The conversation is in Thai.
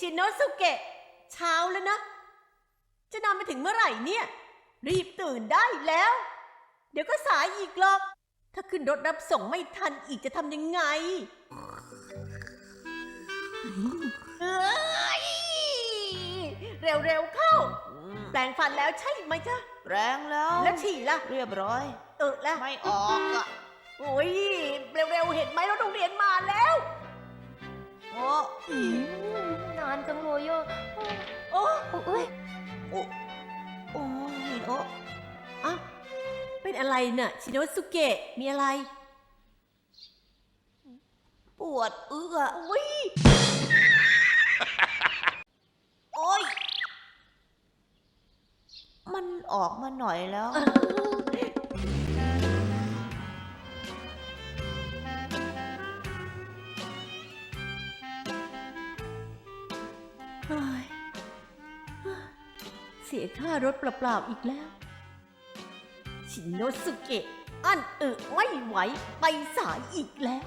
ชินโนสุเกะ เช้าแล้วนะ จะนอนไปถึงเมื่อไหร่เนี่ย รีบตื่นได้แล้ว เดี๋ยวก็สายอีกหรอก ถ้าขึ้นรถรับส่งไม่ทันอีกจะทำยังไงเอ้ยเร็วๆเข้า แปลงฟันแล้วใช่ไหมจ๊ะ แรงแล้ว แล้วฉี่ล่ะเรียบร้อย เออแล้วไม่ออกอะ โอ้ยเร็วๆเห็นไหมเราโรงเรียนมาแล้ว อ้โอ้ยโอ้อะเป็นอะไรเน่ะชินโนสุเกะมีอะไร ปวดเอื้อโอ้ยโอ้ยมันออกมาหน่อยแล้ว เฮ้ย เสียค่ารถเปล่าๆอีกแล้ว ชินโนสุเกะอันเออไม่ไหวไปสายอีกแล้ว